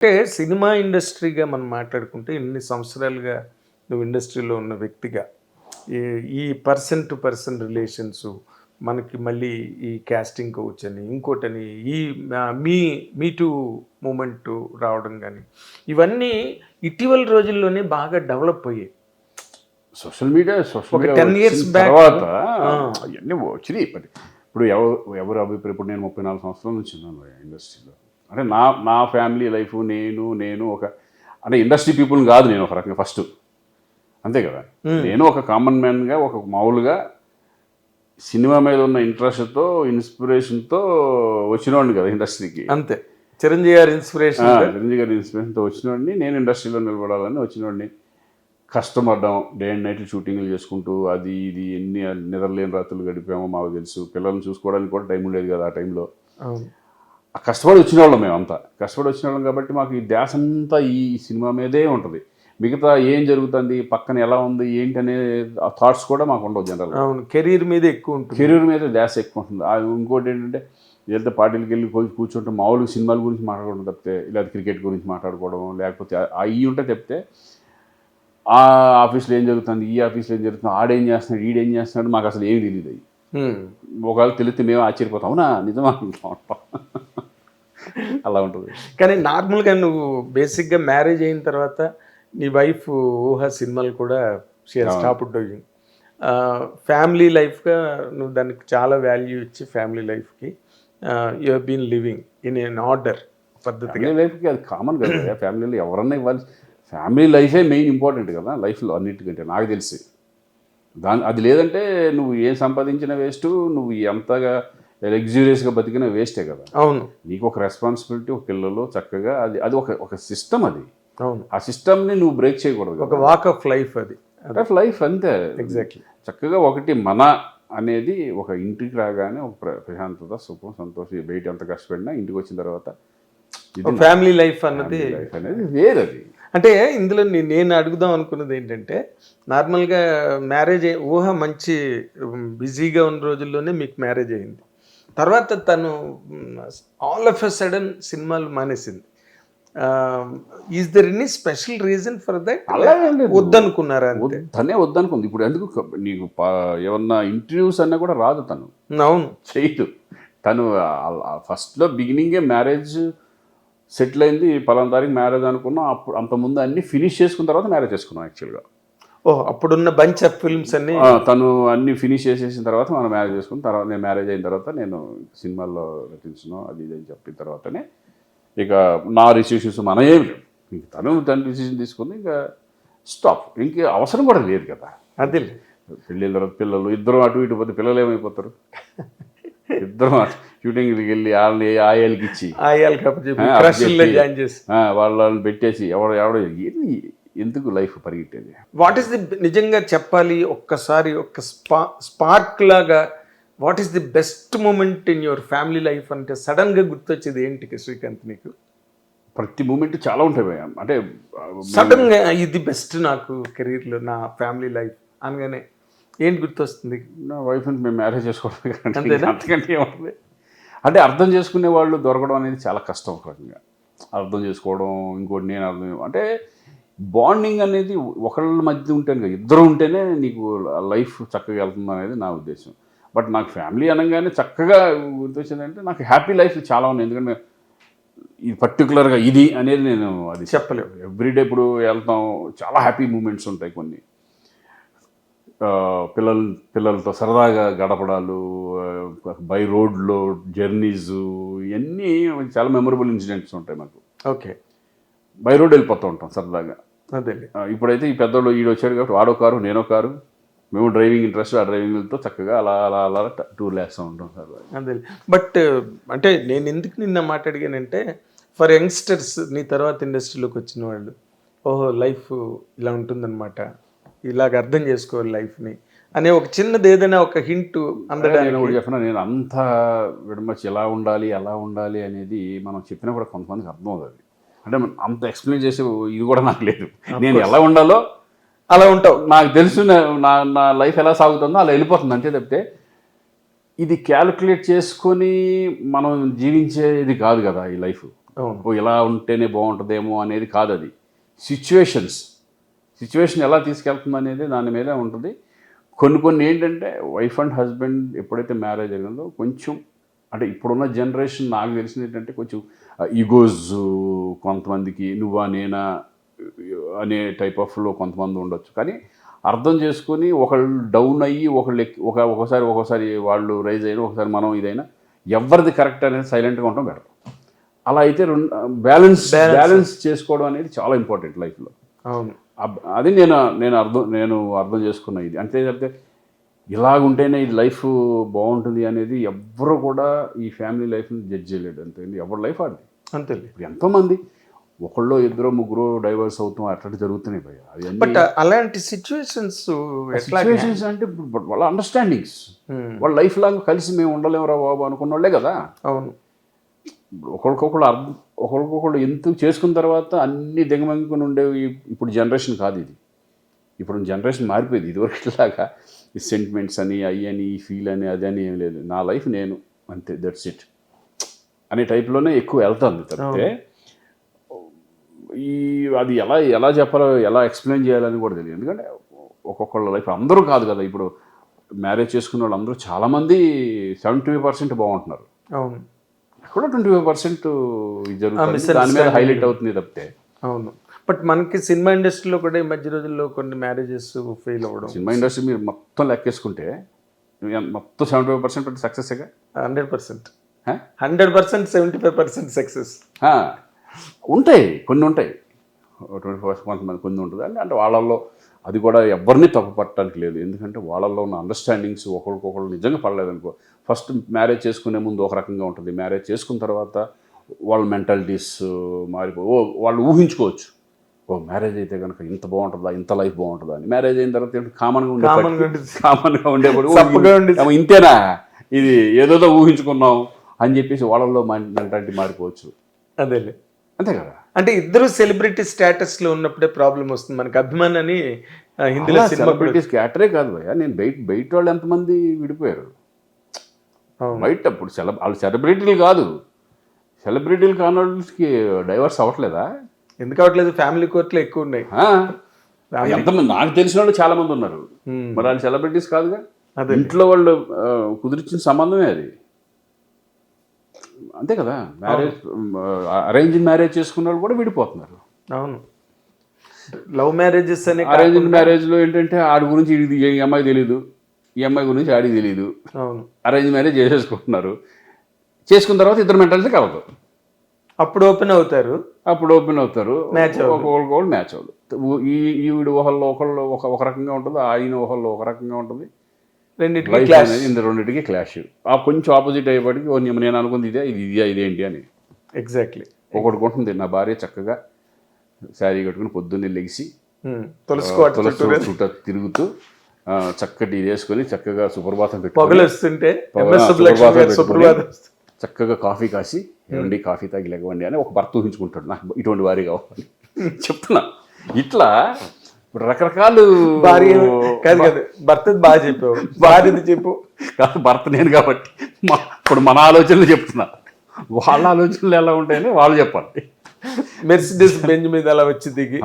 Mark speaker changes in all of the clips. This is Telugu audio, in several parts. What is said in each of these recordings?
Speaker 1: అంటే సినిమా ఇండస్ట్రీగా మనం మాట్లాడుకుంటే ఇన్ని సంవత్సరాలుగా నువ్వు ఇండస్ట్రీలో ఉన్న వ్యక్తిగా ఈ- పర్సన్ టు పర్సన్ రిలేషన్స్ మనకి మళ్ళీ ఈ కాస్టింగ్ కోచ్ అని ఇంకోటని ఈ మీ మీ టూ మూమెంట్ రావడం కానీ ఇవన్నీ ఇటీవల రోజుల్లోనే బాగా డెవలప్ అయ్యాయి.
Speaker 2: సోషల్ మీడియా సోషల్
Speaker 1: ఒక
Speaker 2: మీడియా
Speaker 1: 10 years
Speaker 2: వచ్చిన
Speaker 1: back,
Speaker 2: తర్వాత. అవన్నీ వచ్చినాయి ఇప్పుడు ఇప్పుడు ఎవరు ఎవరు అభిప్రాయం ఇప్పుడు నేను ముప్పై నాలుగు సంవత్సరాల నుంచి ఉన్నాను ఇండస్ట్రీలో. అంటే నా నా ఫ్యామిలీ లైఫ్ నేను నేను ఒక అంటే ఇండస్ట్రీ పీపుల్ కాదు నేను ఒక రకంగా ఫస్ట్. అంతే కదా? నేను ఒక కామన్ మ్యాన్గా ఒక మామూలుగా సినిమా మీద ఉన్న ఇంట్రెస్ట్తో ఇన్స్పిరేషన్తో వచ్చినవాడిని కదా ఇండస్ట్రీకి.
Speaker 1: అంతే. చిరంజీవి గారి ఇన్స్పిరేషన్
Speaker 2: చిరంజీవి గారి ఇన్స్పిరేషన్తో వచ్చినవాడిని నేను ఇండస్ట్రీలో నిలబడాలని వచ్చినవాడిని కష్టపడ్డాం డే అండ్ నైట్ షూటింగ్లు చేసుకుంటూ అది ఇది ఎన్ని నిద్రలేని రాత్రులు గడిపామో మాకు తెలుసు. పిల్లల్ని చూసుకోవడానికి కూడా టైం ఉండేది కదా ఆ టైంలో. కష్టపడి వచ్చిన వాళ్ళం మేమంతా కష్టపడి వచ్చిన వాళ్ళం కాబట్టి మాకు ఈ ధ్యాస అంతా ఈ సినిమా మీదే ఉంటుంది. మిగతా ఏం జరుగుతుంది పక్కన ఎలా ఉంది ఏంటి అనే థాట్స్ కూడా మాకు ఉండవు జనరల్
Speaker 1: అవును కెరీర్ మీద ఎక్కువ ఉంటుంది.
Speaker 2: కెరీర్ మీద ధ్యాస ఎక్కువ ఉంటుంది. ఆ ఇంకోటి ఏంటంటే ఏదైతే పార్టీలకు వెళ్ళి కూర్చుంటే మామూలుగా సినిమాల గురించి మాట్లాడుకోవడం తప్పితే లేదా క్రికెట్ గురించి మాట్లాడుకోవడం లేకపోతే అవి ఉంటే తప్పితే ఆ ఆఫీస్లో ఏం జరుగుతుంది ఈ ఆఫీస్లో ఏం జరుగుతుంది ఆడేం చేస్తున్నాడు ఈడేం చేస్తున్నాడు మాకు అసలు ఏమి తెలియదు. ఒకవేళ తెలిస్తే మేము ఆశ్చర్యపోతాం. అవునా? నిజమా? అలా ఉంటుంది.
Speaker 1: కానీ నార్మల్గా నువ్వు బేసిక్గా మ్యారేజ్ అయిన తర్వాత నీ వైఫ్ ఊహ సినిమాలు కూడా స్టాప్ డూయింగ్ ఫ్యామిలీ లైఫ్గా నువ్వు దానికి చాలా వాల్యూ ఇచ్చి ఫ్యామిలీ లైఫ్కి you been living in an order పద్ధతిగా.
Speaker 2: లైఫ్కి అది కామన్ కదా ఫ్యామిలీలో ఎవరన్నా ఇవ్వాలి. ఫ్యామిలీ లైఫే మెయిన్ ఇంపార్టెంట్ కదా లైఫ్లో అన్నిటికంటే నాకు తెలిసి. దాని అది లేదంటే నువ్వు ఏం సంపాదించిన వేస్ట్ నువ్వు ఎంతగా లగ్జూరియస్గా బతికిన వేస్టే కదా.
Speaker 1: అవును.
Speaker 2: నీకు ఒక రెస్పాన్సిబిలిటీ ఒక పిల్లలు చక్కగా అది అది ఒక ఒక సిస్టమ్ అది.
Speaker 1: అవును.
Speaker 2: ఆ సిస్టమ్ని నువ్వు బ్రేక్ చేయకూడదు
Speaker 1: ఒక వాక్ ఆఫ్ లైఫ్ అది.
Speaker 2: లైఫ్ అంతే.
Speaker 1: ఎగ్జాక్ట్లీ
Speaker 2: చక్కగా ఒకటి మన అనేది ఒక ఇంటికి రాగానే ఒక ప్ర- ప్రశాంతత సుఖం సంతోషం బయట ఎంత కష్టపడినా ఇంటికి వచ్చిన తర్వాత
Speaker 1: ఫ్యామిలీ లైఫ్ అన్నది
Speaker 2: లైఫ్ అనేది వేరది.
Speaker 1: అంటే ఇందులో నేను అడుగుదాం అనుకున్నది ఏంటంటే నార్మల్గా మ్యారేజ్ ఊహ మంచి బిజీగా ఉన్న రోజుల్లోనే మీకు మ్యారేజ్ అయింది. తర్వాత తను ఆల్ ఆఫ్ ఎ సడన్ సినిమాలు మానేసింది. Is there any special reason for that
Speaker 2: అలా ఏం లేదు.
Speaker 1: వద్దనుకున్నారా
Speaker 2: తనే వద్దనుకుంది. ఇప్పుడు ఎందుకు నీకు ఏమన్నా ఇంటర్వ్యూస్ అన్నా కూడా రాదు తను.
Speaker 1: అవును.
Speaker 2: చేయదు తను ఫస్ట్లో బిగినింగే మ్యారేజ్ సెటిల్ అయింది. పలానా తారీఖు మ్యారేజ్ అనుకున్నాం. అప్పుడు అంతకుముందు అన్ని ఫినిష్ చేసుకున్న తర్వాత మ్యారేజ్ చేసుకున్నాం యాక్చువల్గా
Speaker 1: ఓ అప్పుడున్న బంచ్ ఆఫ్ ఫిల్మ్స్ అన్ని
Speaker 2: తను అన్ని ఫినిష్ చేసేసిన తర్వాత మనం మ్యారేజ్ చేసుకున్న తర్వాత నేను మ్యారేజ్ అయిన తర్వాత నేను సినిమాల్లో నటించను అది ఇది అని చెప్పిన తర్వాతనే ఇక నా రిసీషన్స్ మన ఏమి లేవు. ఇంక తను తన డిసిషన్ తీసుకుంది ఇంకా స్టాప్ ఇంక అవసరం కూడా లేదు కదా.
Speaker 1: అదే
Speaker 2: పెళ్ళిన తర్వాత పిల్లలు ఇద్దరు అటు ఇటు పోతే పిల్లలు ఏమైపోతారు? ఇద్దరు షూటింగ్కి వెళ్ళి వాళ్ళని ఆయాలకి ఇచ్చి. వాళ్ళని పెట్టేసి ఎవడ ఎవడ ఎందుకు లైఫ్ పరిగెట్టేది?
Speaker 1: వాట్ ఈస్ ది నిజంగా చెప్పాలి? ఒక్కసారి ఒక్క స్పా స్పార్క్ లాగా what is the best moment in your family life అంటే సడన్గా గుర్తొచ్చేది ఏంటి శ్రీకాంత్ నీకు?
Speaker 2: ప్రతి మూమెంట్ చాలా ఉంటాయి. అంటే ఆ,
Speaker 1: సడన్గా ఇది బెస్ట్ నాకు career లో నా ఫ్యామిలీ లైఫ్ అనగానే ఏంటి గుర్తొస్తుంది?
Speaker 2: నా వైఫ్ని మేము మ్యారేజ్ చేసుకోవడం? అంతకంటే ఏముంటుంది అంటే అర్థం చేసుకునే వాళ్ళు దొరకడం అనేది చాలా కష్టం ఒక రకంగా. అర్థం చేసుకోవడం ఇంకోటి నేను అర్థం అంటే బాండింగ్ అనేది ఒకళ్ళ మధ్య ఉంటేనే కదా. ఇద్దరు ఉంటేనే నీకు లైఫ్ చక్కగా వెళ్తుంది అనేది నా ఉద్దేశం. బట్ నాకు ఫ్యామిలీ అనగానే చక్కగా గుర్తొచ్చిందంటే నాకు హ్యాపీ లైఫ్ చాలా ఉన్నాయి. ఎందుకంటే ఇది పర్టికులర్గా ఇది అనేది నేను అది
Speaker 1: చెప్పలేవు
Speaker 2: ఎవ్రీడే ఇప్పుడు వెళ్తాం. చాలా హ్యాపీ మూమెంట్స్ ఉంటాయి కొన్ని. పిల్లలు పిల్లలతో సరదాగా గడపడాలు బై రోడ్లో జర్నీస్ ఇవన్నీ చాలా మెమొరబుల్ ఇన్సిడెంట్స్ ఉంటాయి మాకు.
Speaker 1: ఓకే.
Speaker 2: బై రోడ్ వెళ్ళిపోతూ ఉంటాం సరదాగా.
Speaker 1: అదే
Speaker 2: ఇప్పుడైతే ఈ పెద్దోళ్ళు ఈడు వచ్చాడు కాబట్టి వాడో కారు నేనో కారు మేము డ్రైవింగ్ ఇంట్రెస్ట్ ఆ డ్రైవింగ్తో చక్కగా అలా అలా అలా టూర్ వేస్తూ ఉంటాం సరదాగా
Speaker 1: అదే బట్ అంటే నేను ఎందుకు నిన్న మాట్లాడిగానంటే ఫర్ యంగ్స్టర్స్ నీ తర్వాత ఇండస్ట్రీలోకి వచ్చిన వాళ్ళు ఓహో లైఫ్ ఇలా ఉంటుందన్నమాట. ఇలాగ అర్థం చేసుకోవాలి లైఫ్ని అనే ఒక చిన్నది ఏదైనా ఒక హింట్ అందడానికి.
Speaker 2: చెప్పిన నేను అంత విడమచ్చి ఎలా ఉండాలి ఎలా ఉండాలి అనేది మనం చెప్పినా కూడా కొంతమందికి అర్థం అవుతుంది అంటే అంత ఎక్స్ప్లెయిన్ చేసే ఇది కూడా నాకు లేదు. నేను ఎలా ఉండాలో
Speaker 1: అలా ఉంటావు.
Speaker 2: నాకు తెలుసు నా- నా లైఫ్ ఎలా సాగుతుందో అలా వెళ్ళిపోతుంది అంతే తప్పితే ఇది క్యాలిక్యులేట్ చేసుకొని మనం జీవించేది కాదు కదా ఈ లైఫ్. ఓ ఇలా ఉంటేనే బాగుంటుందేమో అనేది కాదు అది. సిచ్యువేషన్స్ సిచ్యువేషన్ ఎలా తీసుకెళ్తుంది అనేది దాని మీద ఉంటుంది. కొన్ని కొన్ని ఏంటంటే వైఫ్ అండ్ హస్బెండ్ ఎప్పుడైతే మ్యారేజ్ అయిందో కొంచెం అంటే ఇప్పుడున్న జనరేషన్ నాకు తెలిసింది ఏంటంటే కొంచెం ఈగోస్ కొంతమందికి నువ్వా నేనా అనే టైప్ ఆఫ్లో కొంతమంది ఉండొచ్చు. కానీ అర్థం చేసుకొని ఒకళ్ళు డౌన్ అయ్యి ఒకళ్ళు ఒక ఒకసారి ఒకసారి వాళ్ళు రైజ్ అయినా ఒకసారి మనం ఇదైనా ఎవరిది కరెక్ట్ అనేది సైలెంట్గా ఉండడం బెటర్ అలా అయితే రెండు బ్యాలెన్స్ బ్యాలెన్స్ చేసుకోవడం అనేది చాలా ఇంపార్టెంట్ లైఫ్లో
Speaker 1: అవును.
Speaker 2: అది నేను నేను అర్థం నేను అర్థం చేసుకున్న ఇది. అంతే తప్పితే ఇలాగుంటేనే ఈ లైఫ్ బాగుంటుంది అనేది ఎవ్వరు కూడా ఈ ఫ్యామిలీ లైఫ్ని జడ్జ్ చేయలేడు అంతే ఎవరి లైఫ్ ఆడిది.
Speaker 1: అంతేలే.
Speaker 2: ఇప్పుడు ఎంతోమంది ఒకళ్ళు ఇద్దరు ముగ్గురు డైవర్స్ అవుతాం అట్లా జరుగుతున్నాయి భయ
Speaker 1: బట్ అలాంటి సిచ్యువేషన్స్
Speaker 2: సిచ్యువేషన్స్ అంటే ఇప్పుడు వాళ్ళ అండర్స్టాండింగ్స్. వాళ్ళ లైఫ్ లాంగ్ కలిసి మేము ఉండలేమురా బాబు అనుకున్న వాళ్ళే కదా.
Speaker 1: అవును.
Speaker 2: ఒకరికొకళ్ళు అర్థం ఒకరికొకళ్ళు ఎంత చేసుకున్న తర్వాత అన్ని దిగమంగుకుని ఉండేవి ఇప్పుడు జనరేషన్ కాదు ఇది. ఇప్పుడు జనరేషన్ మారిపోయింది. ఇదివరకు లాగా ఈ సెంటిమెంట్స్ అని అయ్యి అని ఈ ఫీల్ అని అది అని ఏం లేదు. నా లైఫ్ నేను అంతే దట్స్ ఇట్ అనే టైప్లోనే ఎక్కువ వెళ్తుంది తప్పితే ఈ అది ఎలా ఎలా చెప్పాలో ఎలా ఎక్స్ప్లెయిన్ చేయాలని కూడా తెలియదు. ఎందుకంటే ఒక్కొక్కళ్ళ లైఫ్ అందరూ కాదు కదా. ఇప్పుడు మ్యారేజ్ చేసుకున్న వాళ్ళు అందరూ చాలామంది సెవెంటీ పర్సెంట్ బాగుంటున్నారు.
Speaker 1: అవును.
Speaker 2: కూడా ట్వంటీ ఫైవ్ పర్సెంట్ జరుగుతుంది. దాని మీద హైలైట్ అవుతుంది తప్పితే.
Speaker 1: అవును. బట్ మనకి సినిమా ఇండస్ట్రీలో కూడా ఈ మధ్య రోజుల్లో కొన్ని మ్యారేజెస్ ఫెయిల్ అవ్వడం.
Speaker 2: సినిమా ఇండస్ట్రీ మీరు మొత్తం లెక్కేసుకుంటే మొత్తం seventy five percent సక్సెస్గా
Speaker 1: hundred percent. Hundred percent seventy five percent success.
Speaker 2: ఉంటాయి కొన్ని ఉంటాయి. ట్వంటీ ఫైవ్ కొంతమంది కొన్ని ఉంటుంది. అంటే అంటే వాళ్ళల్లో అది కూడా ఎవరిని తప్పు పట్టడానికి లేదు. ఎందుకంటే వాళ్ళల్లో ఉన్న అండర్స్టాండింగ్స్ ఒకరికొకరు నిజంగా పడలేదు అనుకో ఫస్ట్ మ్యారేజ్ చేసుకునే ముందు ఒక రకంగా ఉంటుంది. మ్యారేజ్ చేసుకున్న తర్వాత వాళ్ళ మెంటాలిటీస్ మారిపో ఓ వాళ్ళు ఊహించుకోవచ్చు. ఓ మ్యారేజ్ అయితే కనుక ఇంత బాగుంటుందా ఇంత లైఫ్ బాగుంటుందా అని. మ్యారేజ్ అయిన తర్వాత కామన్గా ఉండే. కామన్గా ఉండేప్పుడు ఇంతేనా? ఇది ఏదోదో ఊహించుకున్నాం. అని చెప్పేసి వాళ్ళల్లో మెంటాలిటీ మారిపోవచ్చు.
Speaker 1: అదేలే.
Speaker 2: అంతే కదా?
Speaker 1: అంటే ఇద్దరు సెలబ్రిటీ స్టేటస్లో ఉన్నప్పుడే ప్రాబ్లం వస్తుంది. మనకి అభిమాన్ అని ఆ, హిందీలో
Speaker 2: సెలబ్రిటీస్ క్యాటరే కాదు భయ్యా. నేను బయట బయట వాళ్ళు ఎంతమంది విడిపోయారు. బయట ఇప్పుడు సెల వాళ్ళు సెలబ్రిటీలు కాదు. సెలబ్రిటీలు కాని వాళ్ళకి డైవర్స్ అవ్వట్లేదా?
Speaker 1: ఎందుకు అవ్వట్లేదు? ఫ్యామిలీ కోర్టులో ఎక్కువ ఉన్నాయి?
Speaker 2: ఎంతమంది నాకు తెలిసిన వాళ్ళు చాలా మంది ఉన్నారు. మరి వాళ్ళు సెలబ్రిటీస్ కాదుగా?
Speaker 1: అదే.
Speaker 2: ఇంట్లో వాళ్ళు కుదిరించిన సంబంధమే అది. అంతే కదా. మ్యారేజ్ అరేంజ్ మ్యారేజ్ చేసుకున్న వాళ్ళు కూడా విడిపోతున్నారు.
Speaker 1: అవును. లవ్ మ్యారేజెస్ అనే
Speaker 2: అరేంజ్ మ్యారేజ్లో ఏంటంటే ఆడి గురించి ఈ అమ్మాయి తెలియదు ఈ అమ్మాయి గురించి ఆడికి తెలియదు
Speaker 1: అవును.
Speaker 2: అరేంజ్ మ్యారేజ్ చేసేసుకుంటున్నారు. చేసుకున్న తర్వాత ఇద్దరు మెంటాలిటీ కలదు.
Speaker 1: అప్పుడు ఓపెన్ అవుతారు.
Speaker 2: అప్పుడు ఓపెన్ అవుతారు.
Speaker 1: అవ్వదు.
Speaker 2: ఒకళ్ళు మ్యాచ్ అవ్వదు ఈ ఈవిడ ఒకళ్ళు ఒకళ్ళు ఒక ఒక రకంగా ఉంటుంది ఆయన ఒకళ్ళు ఒక రకంగా ఉంటుంది.
Speaker 1: రెండింటికి
Speaker 2: అనేది ఇంత రెండింటికి క్లాష్ ఆ కొంచెం ఆపోజిట్ అయ్యేపటికి ఓ నేను అనుకుంది ఇదే ఇది ఇదే ఇదేంటి అని.
Speaker 1: ఎగ్జాక్ట్లీ
Speaker 2: ఒకటి ఉంటుంది నా భార్య చక్కగా శారీ కట్టుకుని పొద్దున్నే లెగిసి
Speaker 1: తులసుకోవటం
Speaker 2: తులసి చుట్ట తిరుగుతూ చక్కటి ఇది వేసుకొని చక్కగా సుప్రభాతం సుప్రభాతం చక్కగా కాఫీ కాసి ఏమండి కాఫీ తాగి లేవండి అని ఒక భర్త ఊహించుకుంటాడు. నాకు ఇటువంటి వారి కావాలి. చెప్తున్నా. ఇట్లా ఇప్పుడు రకరకాలు.
Speaker 1: భార్య కాదు కాదు. భర్తది బాగా చెప్పావు. భార్యది చెప్పు.
Speaker 2: కాదు భర్త నేను కాబట్టి. మా ఇప్పుడు మన ఆలోచనలు చెప్తున్నా. వాళ్ళ ఆలోచనలు ఎలా ఉంటాయని వాళ్ళు చెప్పాలి.
Speaker 1: మెర్సిడెస్ బెంచ్ మీద అలా వచ్చి దిగి.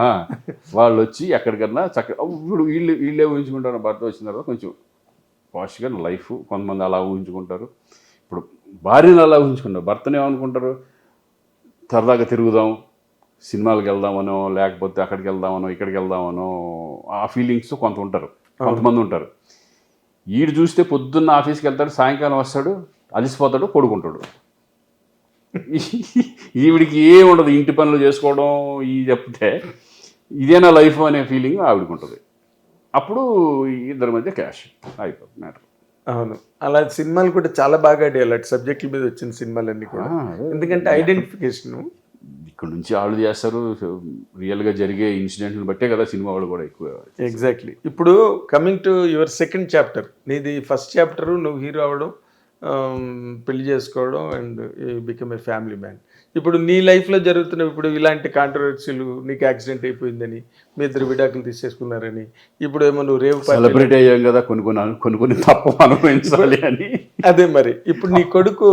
Speaker 2: వాళ్ళు వచ్చి ఎక్కడికన్నా చక్కగా ఇప్పుడు వీళ్ళు వీళ్ళే ఊహించుకుంటారు. భర్త వచ్చిన తర్వాత కొంచెం పాష్గా లైఫ్ కొంతమంది అలా ఊహించుకుంటారు. ఇప్పుడు భార్యను అలా ఊహించుకుంటారు. భర్తను ఏమనుకుంటారు? సరదాగా తిరుగుదాం. సినిమాలకు వెళ్దామనో లేకపోతే అక్కడికి వెళ్దామనో ఇక్కడికి వెళ్దామనో ఆ ఫీలింగ్స్ కొంత ఉంటారు. కొంతమంది ఉంటారు. ఈడు చూస్తే పొద్దున్న ఆఫీస్కి వెళ్తాడు సాయంకాలం వస్తాడు అలసిపోతాడు పడుకుంటాడు. ఈవిడికి ఏం ఉండదు ఇంటి పనులు చేసుకోవడం ఈ చెప్తే ఇదేనా లైఫ్ అనే ఫీలింగ్ ఆవిడకి ఉంటుంది అప్పుడు ఇద్దరి మధ్య క్యాష్ అయిపోతుంది మ్యాటర్
Speaker 1: అవును. అలా సినిమాలు కూడా చాలా బాగా ఆడాయి అలాంటి సబ్జెక్టుల మీద వచ్చిన సినిమాలన్నీ కూడా. ఎందుకంటే ఐడెంటిఫికేషన్
Speaker 2: ఇక్కడ నుంచి వాళ్ళు చేస్తారు. రియల్గా జరిగే ఇన్సిడెంట్ని బట్టే కదా సినిమా వాళ్ళు కూడా ఎక్కువ
Speaker 1: ఎగ్జాక్ట్లీ ఇప్పుడు coming to your second chapter నీది ఫస్ట్ చాప్టర్ నువ్వు హీరో అవడం ఆమ్, పెళ్ళి చేసుకోవడం and become a family man ఇప్పుడు నీ లైఫ్లో జరుగుతున్న ఇప్పుడు ఇలాంటి కాంట్రవర్సీలు నీకు యాక్సిడెంట్ అయిపోయిందని మీ ఇద్దరు విడాకులు తీసేసుకున్నారని ఇప్పుడు ఏమో నువ్వు రేవు పార్టీ
Speaker 2: సెలబ్రిటీ అయ్యాం కదా కొన్ని కొన్ని కొన్ని కొన్ని తప్పు అనుభవించాలి అని.
Speaker 1: అదే మరి. ఇప్పుడు నీ కొడుకు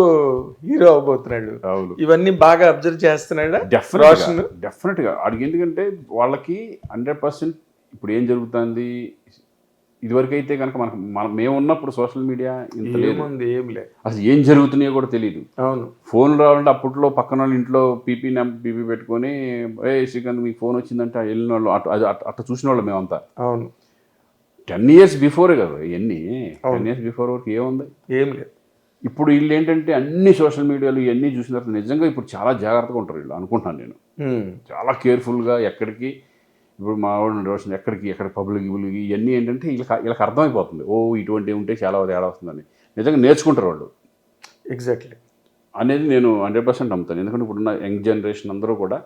Speaker 1: హీరో అవబోతున్నాడు
Speaker 2: అవును.
Speaker 1: ఇవన్నీ బాగా అబ్జర్వ్ చేస్తున్నాడా?
Speaker 2: డెఫినెట్
Speaker 1: రోషన్?
Speaker 2: డెఫినెట్గా. అడిగి ఎందుకంటే వాళ్ళకి హండ్రెడ్ పర్సెంట్ ఇప్పుడు ఏం జరుగుతుంది? ఇదివరకు అయితే కనుక మనకు మనం మేము ఉన్నప్పుడు సోషల్ మీడియా ఇంత
Speaker 1: ఏముంది? ఏం లేదు.
Speaker 2: అసలు ఏం జరుగుతున్నాయో కూడా తెలియదు
Speaker 1: అవును.
Speaker 2: ఫోన్ రావాలంటే అప్పట్లో పక్కన వాళ్ళ ఇంట్లో పీపీ నెంబర్ పీపీ పెట్టుకొని ఏ శ్రీకాంత్ మీకు ఫోన్ వచ్చిందంటే వెళ్ళిన వాళ్ళు అటు అట్ట చూసిన వాళ్ళు మేమంతా.
Speaker 1: అవును.
Speaker 2: టెన్ ఇయర్స్ బిఫోరే కదా ఇవన్నీ టెన్ ఇయర్స్ బిఫోర్ వరకు ఏముంది?
Speaker 1: ఏం లేదు.
Speaker 2: ఇప్పుడు వీళ్ళు ఏంటంటే అన్ని సోషల్ మీడియాలు ఇవన్నీ చూసిన తర్వాత నిజంగా ఇప్పుడు చాలా జాగ్రత్తగా ఉంటారు వీళ్ళు అనుకుంటున్నాను నేను. చాలా కేర్ఫుల్గా ఎక్కడికి ఇప్పుడు మా వాడు రోషన్ ఎక్కడికి ఎక్కడ పబ్లిక్ ఇవన్నీ ఏంటంటే వీళ్ళకి వీళ్ళకి అర్థమైపోతుంది. ఓ ఇటువంటి ఉంటే చాలా తేడా వస్తుందని. నిజంగా నేర్చుకుంటారు వాళ్ళు.
Speaker 1: ఎగ్జాక్ట్లీ
Speaker 2: అనేది నేను హండ్రెడ్ పర్సెంట్ నమ్ముతాను. ఎందుకంటే ఇప్పుడున్న యంగ్ జనరేషన్ అందరూ కూడా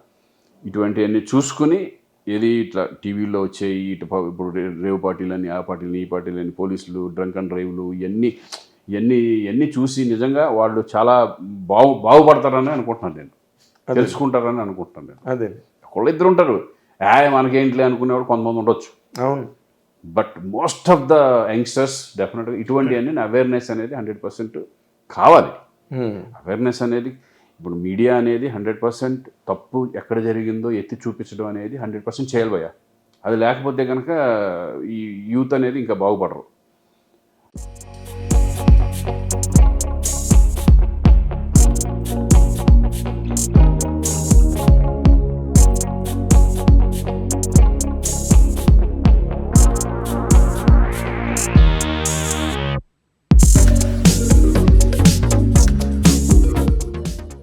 Speaker 2: ఇటువంటివన్నీ చూసుకుని ఏది ఇట్లా టీవీలో వచ్చేయి ఇటు ఇప్పుడు రేవు పార్టీలని ఆ పార్టీలని ఈ పార్టీలని పోలీసులు డ్రంక్ అండ్ డ్రైవ్లు ఇవన్నీ ఇవన్నీ ఇవన్నీ చూసి నిజంగా వాళ్ళు చాలా బాగు బాగుపడతారని అనుకుంటున్నాను నేను. తెలుసుకుంటారని అనుకుంటున్నాను నేను.
Speaker 1: అదే.
Speaker 2: ఒకళ్ళు ఇద్దరు ఉంటారు. ఏ మనకేంటిలే అనుకునేవాడు కొంతమంది ఉండొచ్చు.
Speaker 1: అవును.
Speaker 2: But most of the youngsters డెఫినెట్గా ఇటువంటి అవేర్నెస్ అనేది హండ్రెడ్ పర్సెంట్ కావాలి. అవేర్నెస్ అనేది ఇప్పుడు మీడియా అనేది హండ్రెడ్ పర్సెంట్ తప్పు ఎక్కడ జరిగిందో ఎత్తి చూపించడం అనేది హండ్రెడ్ పర్సెంట్ చేయాలి అది లేకపోతే కనుక ఈ యూత్ అనేది ఇంకా బాగుపడరు.